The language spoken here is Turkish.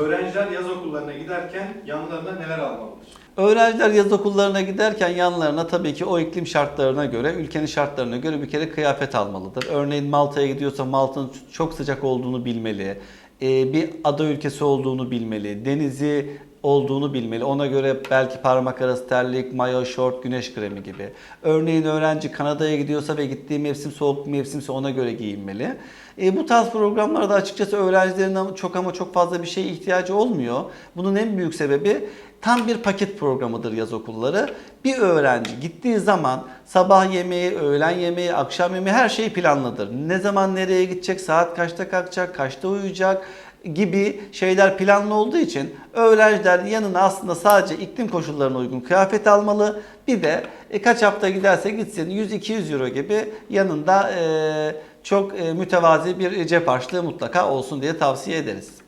Öğrenciler yaz okullarına giderken yanlarına neler almalıdır? Öğrenciler yaz okullarına giderken yanlarına tabii ki o iklim şartlarına göre, ülkenin şartlarına göre bir kere kıyafet almalıdır. Örneğin Malta'ya gidiyorsa Malta'nın çok sıcak olduğunu bilmeli. Ee, Bir ada ülkesi olduğunu bilmeli. Denizi olduğunu bilmeli. Ona göre belki parmak arası terlik, mayo, şort, güneş kremi gibi. Örneğin öğrenci Kanada'ya gidiyorsa ve gittiği mevsim soğuk bir mevsimse ona göre giyinmeli. E, bu tarz programlarda açıkçası öğrencilerin çok ama çok fazla bir şeye ihtiyacı olmuyor. Bunun en büyük sebebi tam bir paket programıdır yaz okulları. Bir öğrenci gittiği zaman sabah yemeği, öğlen yemeği, akşam yemeği her şey planlıdır. Ne zaman nereye gidecek, saat kaçta kalkacak, kaçta uyuyacak gibi şeyler planlı olduğu için öğrenciler yanına aslında sadece iklim koşullarına uygun kıyafet almalı. Bir de e, kaç hafta giderse gitsin 100-200 euro gibi yanında e, çok e, mütevazi bir cep harçlığı mutlaka olsun diye tavsiye ederiz.